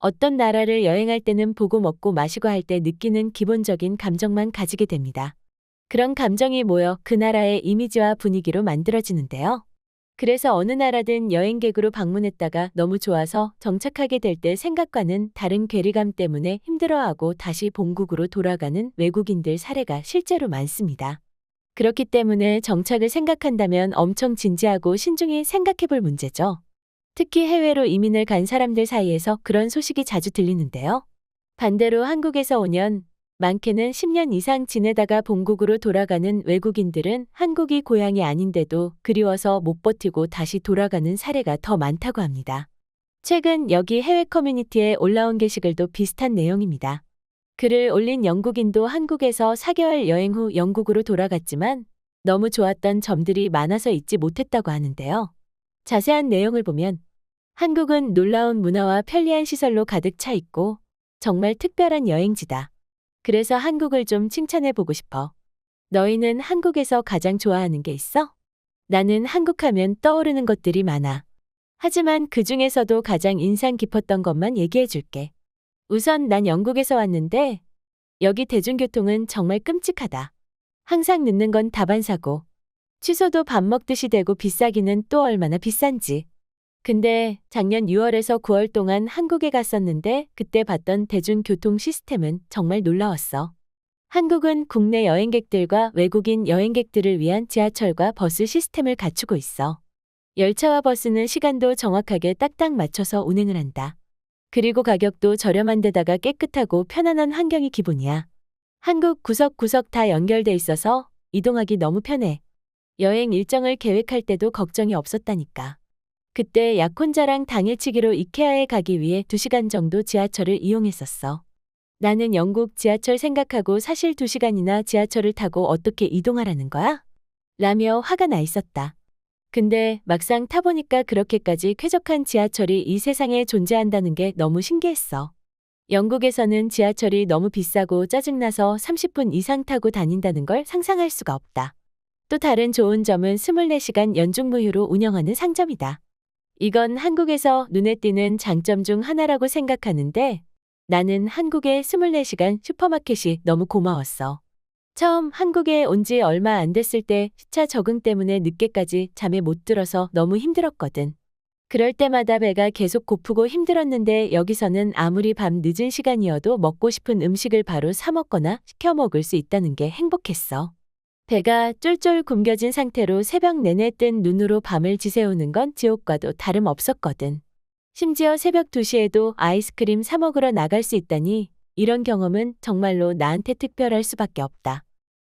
어떤 나라를 여행할 때는 보고 먹고 마시고 할 때 느끼는 기본적인 감정만 가지게 됩니다. 그런 감정이 모여 그 나라의 이미지와 분위기로 만들어지는데요. 그래서 어느 나라든 여행객으로 방문했다가 너무 좋아서 정착하게 될 때 생각과는 다른 괴리감 때문에 힘들어하고 다시 본국으로 돌아가는 외국인들 사례가 실제로 많습니다. 그렇기 때문에 정착을 생각한다면 엄청 진지하고 신중히 생각해 볼 문제죠. 특히 해외로 이민을 간 사람들 사이에서 그런 소식이 자주 들리는데요. 반대로 한국에서 5년, 많게는 10년 이상 지내다가 본국으로 돌아가는 외국인들은 한국이 고향이 아닌데도 그리워서 못 버티고 다시 돌아가는 사례가 더 많다고 합니다. 최근 여기 해외 커뮤니티에 올라온 게시글도 비슷한 내용입니다. 글을 올린 영국인도 한국에서 4개월 여행 후 영국으로 돌아갔지만 너무 좋았던 점들이 많아서 잊지 못했다고 하는데요. 자세한 내용을 보면 한국은 놀라운 문화와 편리한 시설로 가득 차 있고 정말 특별한 여행지다. 그래서 한국을 좀 칭찬해 보고 싶어. 너희는 한국에서 가장 좋아하는 게 있어? 나는 한국 하면 떠오르는 것들이 많아. 하지만 그 중에서도 가장 인상 깊었던 것만 얘기해 줄게. 우선 난 영국에서 왔는데 여기 대중교통은 정말 끔찍하다. 항상 늦는 건 다반사고 취소도 밥 먹듯이 되고 비싸기는 또 얼마나 비싼지. 근데 작년 6월에서 9월 동안 한국에 갔었는데 그때 봤던 대중교통 시스템은 정말 놀라웠어. 한국은 국내 여행객들과 외국인 여행객들을 위한 지하철과 버스 시스템을 갖추고 있어. 열차와 버스는 시간도 정확하게 딱딱 맞춰서 운행을 한다. 그리고 가격도 저렴한 데다가 깨끗하고 편안한 환경이 기본이야. 한국 구석구석 다 연결돼 있어서 이동하기 너무 편해. 여행 일정을 계획할 때도 걱정이 없었다니까. 그때 약혼자랑 당일치기로 이케아에 가기 위해 2시간 정도 지하철을 이용했었어. 나는 영국 지하철 생각하고 사실 2시간이나 지하철을 타고 어떻게 이동하라는 거야? 라며 화가 나 있었다. 근데 막상 타보니까 그렇게까지 쾌적한 지하철이 이 세상에 존재한다는 게 너무 신기했어. 영국에서는 지하철이 너무 비싸고 짜증나서 30분 이상 타고 다닌다는 걸 상상할 수가 없다. 또 다른 좋은 점은 24시간 연중무휴로 운영하는 상점이다. 이건 한국에서 눈에 띄는 장점 중 하나라고 생각하는데 나는 한국의 24시간 슈퍼마켓이 너무 고마웠어. 처음 한국에 온 지 얼마 안 됐을 때 시차 적응 때문에 늦게까지 잠에 못 들어서 너무 힘들었거든. 그럴 때마다 배가 계속 고프고 힘들었는데 여기서는 아무리 밤 늦은 시간이어도 먹고 싶은 음식을 바로 사 먹거나 시켜 먹을 수 있다는 게 행복했어. 배가 쫄쫄 굶겨진 상태로 새벽 내내 뜬 눈으로 밤을 지새우는 건 지옥과도 다름없었거든. 심지어 새벽 2시에도 아이스크림 사 먹으러 나갈 수 있다니 이런 경험은 정말로 나한테 특별할 수밖에 없다.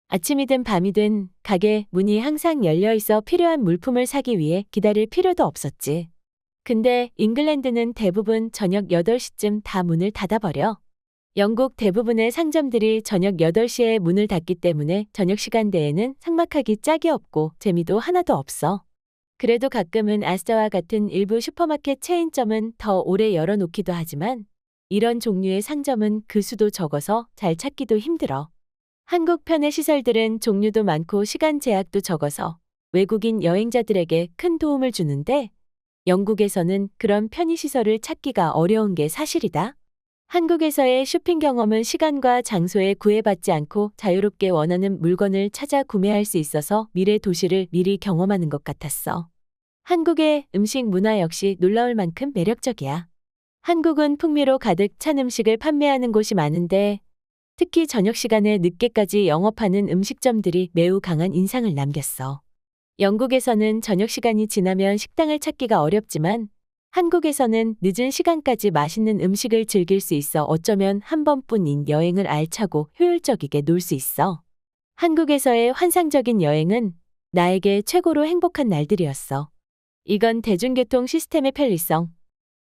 아침이든 밤이든 가게 문이 항상 열려 있어 필요한 물품을 사기 위해 기다릴 필요도 없었지. 근데 잉글랜드는 대부분 저녁 8시쯤 다 문을 닫아버려. 영국 대부분의 상점들이 저녁 8시에 문을 닫기 때문에 저녁 시간대에는 상막하기 짝이 없고 재미도 하나도 없어. 그래도 가끔은 아스타와 같은 일부 슈퍼마켓 체인점은 더 오래 열어놓기도 하지만 이런 종류의 상점은 그 수도 적어서 잘 찾기도 힘들어. 한국 편의 시설들은 종류도 많고 시간 제약도 적어서 외국인 여행자들에게 큰 도움을 주는데 영국에서는 그런 편의시설을 찾기가 어려운 게 사실이다. 한국에서의 쇼핑 경험은 시간과 장소에 구애받지 않고 자유롭게 원하는 물건을 찾아 구매할 수 있어서 미래 도시를 미리 경험하는 것 같았어. 한국의 음식 문화 역시 놀라울 만큼 매력적이야. 한국은 풍미로 가득 찬 음식을 판매하는 곳이 많은데 특히 저녁 시간에 늦게까지 영업하는 음식점들이 매우 강한 인상을 남겼어. 영국에서는 저녁 시간이 지나면 식당을 찾기가 어렵지만 한국에서는 늦은 시간까지 맛있는 음식을 즐길 수 있어 어쩌면 한 번뿐인 여행을 알차고 효율적이게 놀 수 있어. 한국에서의 환상적인 여행은 나에게 최고로 행복한 날들이었어. 이건 대중교통 시스템의 편리성,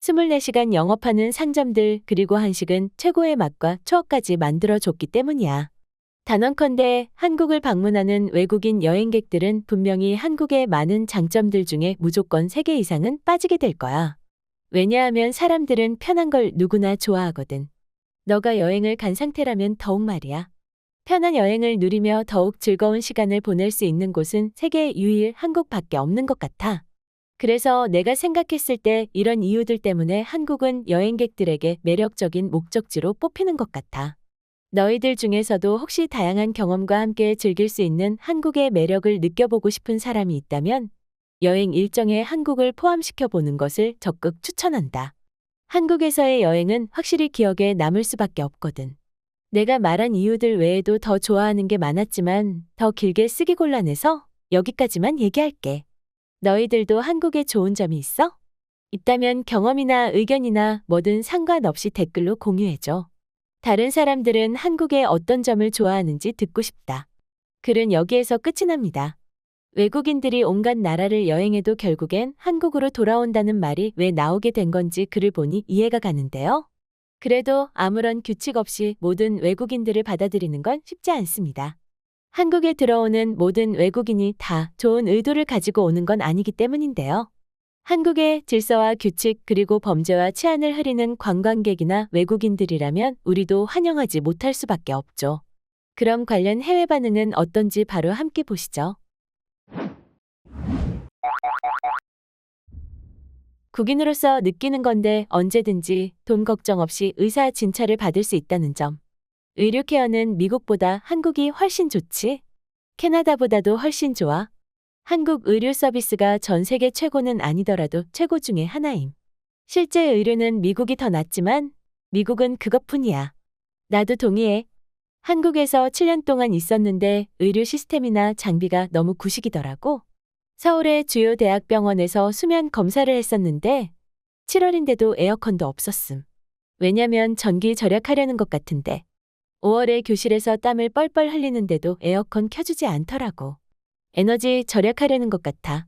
24시간 영업하는 상점들 그리고 한식은 최고의 맛과 추억까지 만들어줬기 때문이야. 단언컨대 한국을 방문하는 외국인 여행객들은 분명히 한국의 많은 장점들 중에 무조건 3개 이상은 빠지게 될 거야. 왜냐하면 사람들은 편한 걸 누구나 좋아하거든. 너가 여행을 간 상태라면 더욱 말이야. 편한 여행을 누리며 더욱 즐거운 시간을 보낼 수 있는 곳은 세계 유일 한국밖에 없는 것 같아. 그래서 내가 생각했을 때 이런 이유들 때문에 한국은 여행객들에게 매력적인 목적지로 뽑히는 것 같아. 너희들 중에서도 혹시 다양한 경험과 함께 즐길 수 있는 한국의 매력을 느껴보고 싶은 사람이 있다면 여행 일정에 한국을 포함시켜 보는 것을 적극 추천한다. 한국에서의 여행은 확실히 기억에 남을 수밖에 없거든. 내가 말한 이유들 외에도 더 좋아하는 게 많았지만 더 길게 쓰기 곤란해서 여기까지만 얘기할게. 너희들도 한국에 좋은 점이 있어? 있다면 경험이나 의견이나 뭐든 상관없이 댓글로 공유해줘. 다른 사람들은 한국의 어떤 점을 좋아하는지 듣고 싶다. 글은 여기에서 끝이 납니다. 외국인들이 온갖 나라를 여행해도 결국엔 한국으로 돌아온다는 말이 왜 나오게 된 건지 글을 보니 이해가 가는데요. 그래도 아무런 규칙 없이 모든 외국인들을 받아들이는 건 쉽지 않습니다. 한국에 들어오는 모든 외국인이 다 좋은 의도를 가지고 오는 건 아니기 때문인데요. 한국의 질서와 규칙 그리고 범죄와 치안을 흐리는 관광객이나 외국인들이라면 우리도 환영하지 못할 수밖에 없죠. 그럼 관련 해외 반응은 어떤지 바로 함께 보시죠. 국인으로서 느끼는 건데 언제든지 돈 걱정 없이 의사 진찰을 받을 수 있다는 점. 의료 케어는 미국보다 한국이 훨씬 좋지? 캐나다보다도 훨씬 좋아. 한국 의료 서비스가 전 세계 최고는 아니더라도 최고 중에 하나임. 실제 의료는 미국이 더 낫지만 미국은 그것뿐이야. 나도 동의해. 한국에서 7년 동안 있었는데 의료 시스템이나 장비가 너무 구식이더라고. 서울의 주요 대학병원에서 수면 검사를 했었는데 7월인데도 에어컨도 없었음. 왜냐면 전기 절약하려는 것 같은데. 5월에 교실에서 땀을 뻘뻘 흘리는데도 에어컨 켜주지 않더라고. 에너지 절약하려는 것 같아.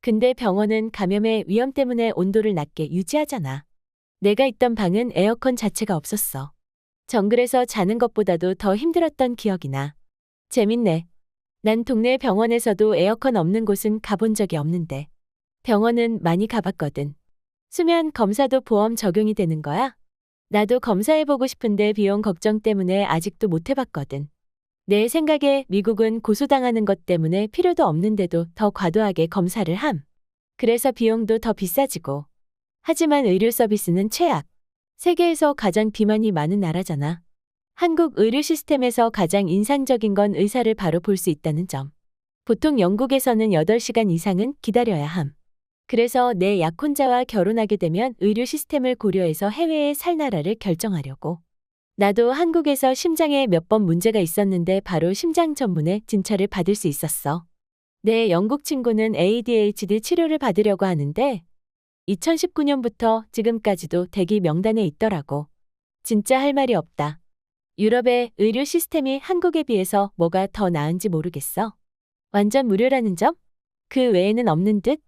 근데 병원은 감염의 위험 때문에 온도를 낮게 유지하잖아. 내가 있던 방은 에어컨 자체가 없었어. 정글에서 자는 것보다도 더 힘들었던 기억이 나. 재밌네. 난 동네 병원에서도 에어컨 없는 곳은 가본 적이 없는데. 병원은 많이 가봤거든. 수면 검사도 보험 적용이 되는 거야? 나도 검사해보고 싶은데 비용 걱정 때문에 아직도 못 해봤거든. 내 생각에 미국은 고소당하는 것 때문에 필요도 없는데도 더 과도하게 검사를 함. 그래서 비용도 더 비싸지고. 하지만 의료 서비스는 최악. 세계에서 가장 비만이 많은 나라잖아. 한국 의료 시스템에서 가장 인상적인 건 의사를 바로 볼 수 있다는 점. 보통 영국에서는 8시간 이상은 기다려야 함. 그래서 내 약혼자와 결혼하게 되면 의료 시스템을 고려해서 해외에 살 나라를 결정하려고. 나도 한국에서 심장에 몇 번 문제가 있었는데 바로 심장 전문의 진찰을 받을 수 있었어. 내 영국 친구는 ADHD 치료를 받으려고 하는데 2019년부터 지금까지도 대기 명단에 있더라고. 진짜 할 말이 없다. 유럽의 의료 시스템이 한국에 비해서 뭐가 더 나은지 모르겠어. 완전 무료라는 점? 그 외에는 없는 듯?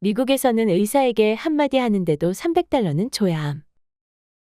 미국에서는 의사에게 한마디 하는데도 300달러는 줘야 함.